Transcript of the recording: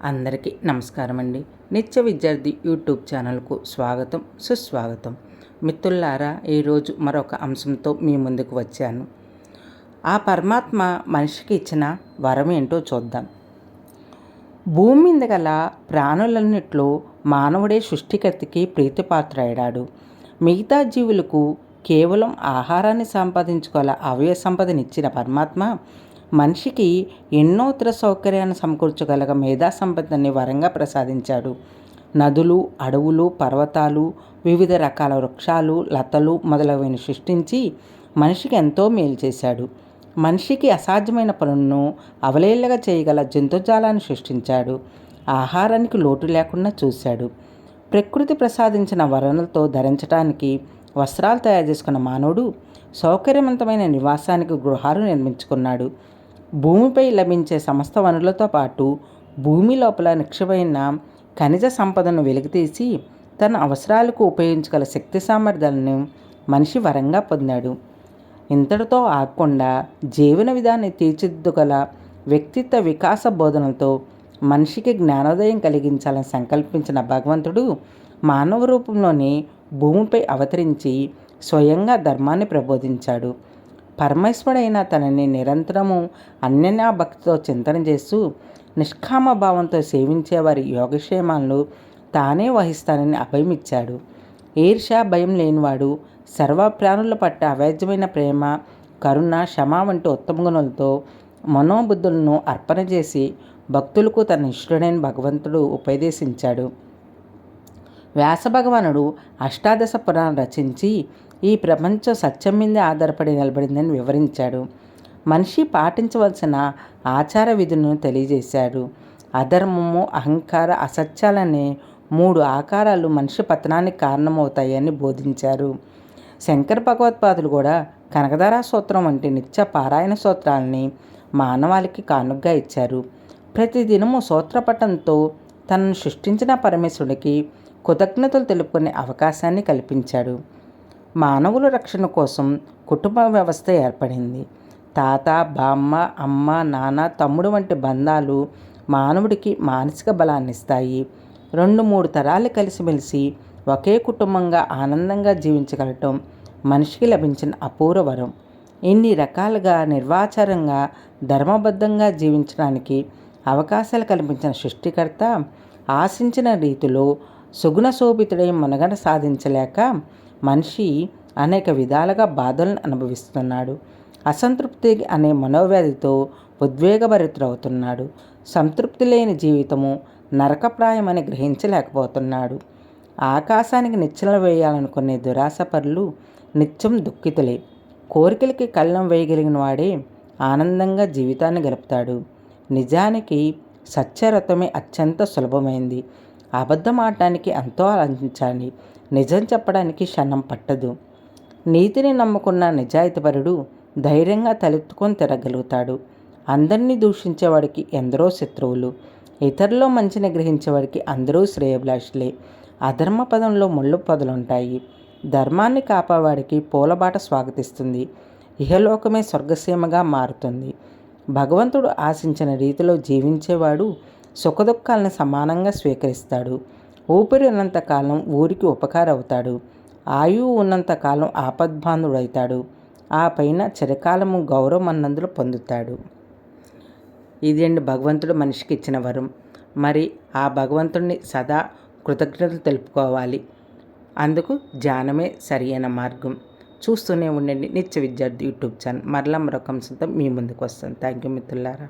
అందరికీ నమస్కారం అండి నిత్య విద్యార్థి యూట్యూబ్ ఛానల్కు స్వాగతం సుస్వాగతం. మిత్రులారా ఈరోజు మరొక అంశంతో మీ ముందుకు వచ్చాను. ఆ పరమాత్మ మనిషికి ఇచ్చిన వరం ఏంటో చూద్దాం. భూమి మీద గల ప్రాణులన్నిట్లో మానవుడే సృష్టికర్తకి ప్రీతిపాత్రయ్యాడు మిగతా జీవులకు కేవలం ఆహారాన్ని సంపాదించుకోవాల అవయ సంపదనిచ్చిన పరమాత్మ మనిషికి ఎన్నో ఇతర సౌకర్యాన్ని సమకూర్చగలగ మేధా సంపదని వరంగా ప్రసాదించాడు. నదులు అడవులు పర్వతాలు వివిధ రకాల వృక్షాలు లతలు మొదలైనవి సృష్టించి మనిషికి ఎంతో మేలు చేశాడు. మనిషికి అసాధ్యమైన పనులను అవలేలగా చేయగల జంతుజాలాన్ని సృష్టించాడు. ఆహారానికి లోటు లేకుండా చూశాడు. ప్రకృతి ప్రసాదించిన వరణలతో ధరించడానికి వస్త్రాలు తయారు చేసుకున్న మానవుడు సౌకర్యవంతమైన నివాసానికి గృహాలు నిర్మించుకున్నాడు. భూమిపై లభించే సమస్త వనరులతో పాటు భూమి లోపల నిక్షమైన ఖనిజ సంపదను వెలికితీసి తన అవసరాలకు ఉపయోగించగల శక్తి సామర్థ్యాలను మనిషి వరంగా పొందాడు. ఇంతటితో ఆగకుండా జీవన విధాన్ని తీర్చిదిద్దుగల వ్యక్తిత్వ వికాస బోధనలతో మనిషికి జ్ఞానోదయం కలిగించాలని సంకల్పించిన భగవంతుడు మానవ రూపంలోని భూమిపై అవతరించి స్వయంగా ధర్మాన్ని ప్రబోధించాడు. పరమేశ్వరుడైన తనని నిరంతరము అన్యన్యా భక్తితో చింతన చేస్తూ నిష్కామ భావంతో సేవించే వారి యోగక్షేమాలను తానే వహిస్తానని అభయమిచ్చాడు. ఈర్ష భయం లేనివాడు సర్వ ప్రాణుల పట్ల అవేద్యమైన ప్రేమ కరుణ క్షమ వంటి ఉత్తమ గుణాలతో మనోబుద్ధులను అర్పణ చేసి భక్తులకు తన ఇష్టడైన భగవంతుడు ఉపదేశించాడు. వ్యాస భగవానుడు అష్టాదశ పురాణం రచించి ఈ ప్రపంచం సత్యం మీదే ఆధారపడి నిలబడిందని వివరించాడు. మనిషి పాటించవలసిన ఆచార విధులను తెలియజేశాడు. అధర్మము అహంకార అసత్యాలనే మూడు ఆకారాలు మనిషి పతనానికి కారణమవుతాయని బోధించారు. శంకర భగవత్పాదులు కూడా కనకధార సూత్రం వంటి నిత్య పారాయణ సూత్రాలని మానవాళికి కానుగ్గా ఇచ్చారు. ప్రతిదినము సూత్రపటంతో తనను సృష్టించిన పరమేశ్వరుడికి కృతజ్ఞతలు తెలుపుకునే అవకాశాన్ని కల్పించాడు. మానవుల రక్షణ కోసం కుటుంబ వ్యవస్థ ఏర్పడింది. తాత బామ్మ అమ్మ నాన్న తమ్ముడు వంటి బంధాలు మానవుడికి మానసిక బలాన్ని ఇస్తాయి. రెండు మూడు తరాలు కలిసిమెలిసి ఒకే కుటుంబంగా ఆనందంగా జీవించగలటం మనిషికి లభించిన అపూర్వ వరం. ఇన్ని రకాలుగా నిర్వాచారంగా ధర్మబద్ధంగా జీవించడానికి అవకాశాలు కల్పించిన సృష్టికర్త ఆశించిన రీతిలో సుగుణ శోభితుడై మనగడ సాధించలేక మనిషి అనేక విధాలుగా బాధలను అనుభవిస్తున్నాడు. అసంతృప్తి అనే మనోవ్యాధితో ఉద్వేగభరితుడవుతున్నాడు. సంతృప్తి లేని జీవితము నరకప్రాయమని గ్రహించలేకపోతున్నాడు. ఆకాశానికి నిచ్చెనలు వేయాలనుకునే దురాశపరులు నిత్యం దుఃఖితులే. కోరికలకి కళ్ళం వేయగలిగిన వాడే ఆనందంగా జీవితాన్ని గడుపుతాడు. నిజానికి సత్యరథమే అత్యంత సులభమైంది. అబద్ధం ఆడటానికి ఎంతో ఆలోచించాలి. నిజం చెప్పడానికి క్షణం పట్టదు. నీతిని నమ్ముకున్న నిజాయితీపరుడు ధైర్యంగా తలెత్తుకొని తిరగలుగుతాడు. అందరినీ దూషించేవాడికి ఎందరో శత్రువులు. ఇతరుల్లో మంచిని గ్రహించేవాడికి అందరూ శ్రేయభిలాషులే. అధర్మ పదంలో ముళ్ళు పదులుంటాయి. ధర్మాన్ని కాపావాడికి పూలబాట స్వాగతిస్తుంది. ఇహలోకమే స్వర్గసీమగా మారుతుంది. భగవంతుడు ఆశించిన రీతిలో జీవించేవాడు సుఖదుఖాలను సమానంగా స్వీకరిస్తాడు. ఊపిరి ఉన్నంతకాలం ఊరికి ఉపకారం అవుతాడు. ఆయువు ఉన్నంతకాలం ఆపద్బాంధుడవుతాడు ఆ పైన చిరకాలము గౌరవమన్నందులు పొందుతాడు. ఇది భగవంతుడు మనిషికి ఇచ్చిన వరం. మరి ఆ భగవంతుడిని సదా కృతజ్ఞతలు తెలుపుకోవాలి. అందుకు ధ్యానమే సరియైన మార్గం. చూస్తూనే ఉండండి. నిత్య విద్యార్థి యూట్యూబ్ ఛానల్. మరలా మరొక అంశంతో మీ ముందుకు వస్తాను. థ్యాంక్ యూ మిత్రులారా.